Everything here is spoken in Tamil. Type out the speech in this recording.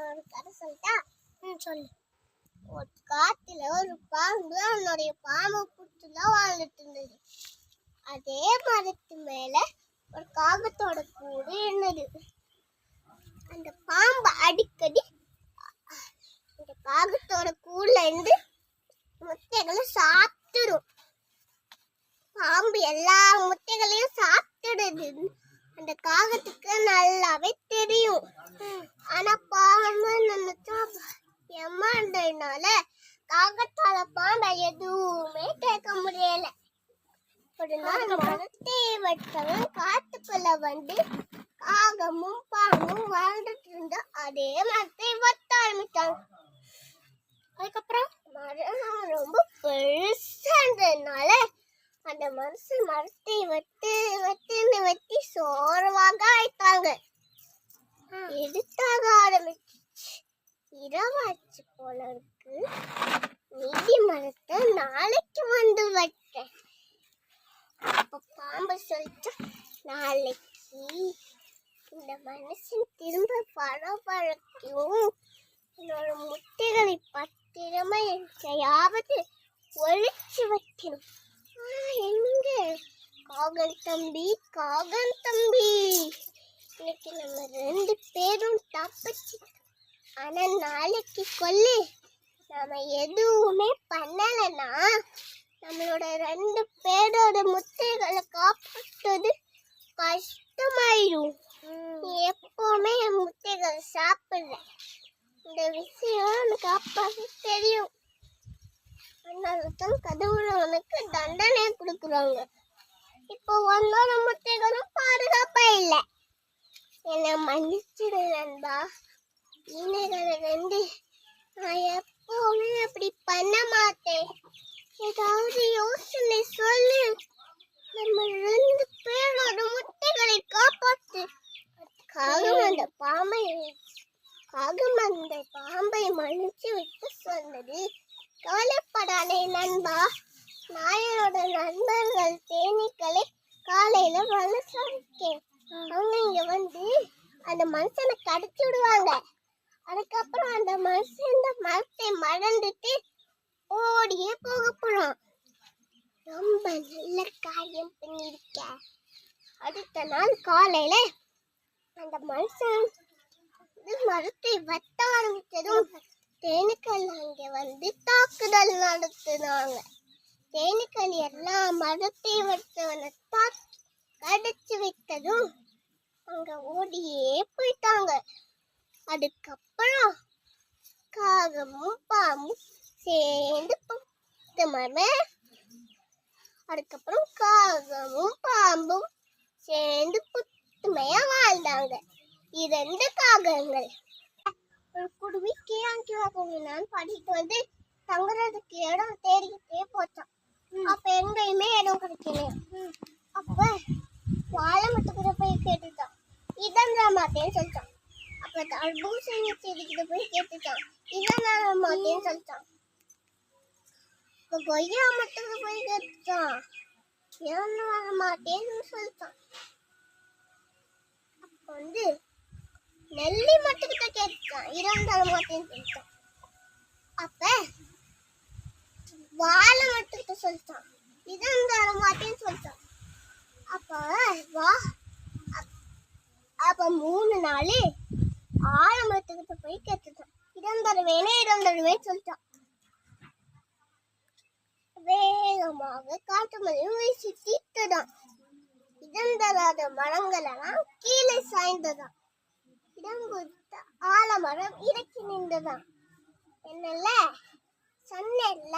ஒரு கதை சொல்லிட்டா? ம் சொல்லு. ஒரு காட்டுல ஒரு பாம்பு அவனுடைய பாம்பு புத்துல வாழ்ந்துட்டு இருந்தது. அதே மரத்து மேல ஒரு காகத்தோட கூடு இருந்தது. அந்த பாம்பு அடிக்கடி அந்த காகத்தோட கூடுல இருந்து முட்டைகளை சாப்பிட்டுடும் பாம்பு எல்லா முட்டைகளையும் சாப்பிட்டுடுது அந்த காகத்துக்கு நல்லாவே தெரியும். ஆனா ஏமாண்டதுனால காகத்தால பாம்பை எதுவுமே கேட்க முடியல. ஒரு நாள் மரத்தை வெட்டவன் காட்டுக்குள்ள வந்து காகமும் பாம்பும் வாழ்ந்துட்டு இருந்தா அதே மரத்தை வெட்ட ஆரம்பித்தாங்க அதுக்கப்புறம் மரம் ரொம்ப பெருசா இருந்ததுனால அந்த மனுஷன் மரத்தை வெட்டு வெட்டுன்னு வெட்டி சோர்வாக ஆயிட்டாங்க. எடுத்தாக ஆரம்பிச்சு இரவாச்சு போல இருக்கு. நீதிமன்றத்தை நாளைக்கு வந்து வெட்டேன் அப்ப பாம்பு சொல்லிட்டு நாளைக்கு இந்த மனுஷன் திரும்ப பரபரக்கும் என்னோட முட்டைகளை பத்திரமா எங்கேயாவது ஒழிச்சு வைக்கணும். எங்க? காகன் தம்பி காகன் தம்பி. இன்னைக்கு நம்ம ரெண்டு பேரும் தப்பிச்சு ஆனா நாளைக்கு கொல்லு நாம எதுவுமே பண்ணலைன்னா நம்மளோட ரெண்டு பேரோட முத்தைகளை காப்பாற்றுறது கஷ்டமாயிடும் எப்போவுமே எப்பவுமே என் முட்டைகளை சாப்பிட்றேன் இந்த விஷயம் எனக்கு அப்பாவே தெரியும். அதனால தான் கடவுள் அவனுக்கு தண்டனை கொடுக்குறாங்க. இப்போ வந்தோட முட்டைகளும் பாதுகாப்பா இல்லை. என்னை மன்னிச்சிடு நண்பா. இணைகளை வந்து நான் எப்பவுமே அப்படி பண்ண மாட்டேன்? ஏதாவது யோசனை சொல்லு. நம்ம ரெண்டு பேரோட முட்டைகளை காப்பாத்து. காகம் அந்த பாம்பை காகம் அந்த பாம்பை மன்னிச்சு விட்டு சொன்னது. கவலைப்படாதே நண்பா. நாயனோட நண்பர்கள் தேனீக்களை காலையில வளர்க்கேன் அவங்க இங்க வந்து அந்த மனுஷனை கடிச்சு விடுவாங்க. அதுக்கப்புறம் அந்த மனுஷன் இந்த மரத்தை மறந்துட்டு ஓடியே போக போறான். ரொம்ப நல்ல காரியம் பண்ணியிருக்க. அடுத்த நாள் காலையில அந்த மனுஷன் மரத்தை வத்த ஆரம்பித்ததும் தேனுக்கள் அங்கே வந்து தாக்குதல் நடத்துனாங்க. தேனுக்கள் எல்லா மரத்தை வெட்டவனை தாக்கி கடிச்சு விட்டதும் அங்க ஓடியே போயிட்டாங்க. அதுக்கப்புறம் காகமும் பாம்பும் சேர்ந்து மரம் அதுக்கப்புறம் காகமும் பாம்பும் சேர்ந்து புத்துமையா வாழ்ந்தாங்க. இரண்டு காகங்கள். ஒரு குடுமி கீழாங்கி நான் படிட்டு வந்து தங்குறதுக்கு இடம் தேடிக்கிட்டே போச்சான் அப்ப எங்கேயுமே இடம் கிடைக்கலையா அப்ப வாழை மட்டுக்கிட்ட போய் கேட்டுட்டான். இதான் மாட்டேன்னு சொல்லிட்டான். அப்ப தர்பூசணி செடிக்கிட்ட போய் கேட்டுட்டான் இதான் நான் மாட்டேன்னு சொல்லிட்டான் இப்ப கொய்யா மட்டுக்கு போய் கேட்டுட்டான் ஏன் வர மாட்டேன்னு சொல்லிட்டான் அப்ப வந்து நெல்லி மட்டுக்கிட்ட கேட்டுட்டான் இதான் தர மாட்டேன்னு சொல்லிட்டான் அப்ப வாழை மட்டுக்கிட்ட சொல்லிட்டான் இதான் தர மாட்டேன்னு சொல்லிட்டான் அப்ப வா அப்- அப்ப மூணு நாள் ஆழமரத்துக்கிட்ட போய் கேட்டுட்டான். இடம் தருவேனே இடம் தருவேன் சொல்லிட்டான். வேகமாக காட்டு மலையும் வீசி இடம் தராத மரங்களெல்லாம் கீழே சாய்ந்ததாம். இடம் கொடுத்த ஆலமரம் இறக்கி நின்றதாம். என்னல்ல? சொன்னேன்ல?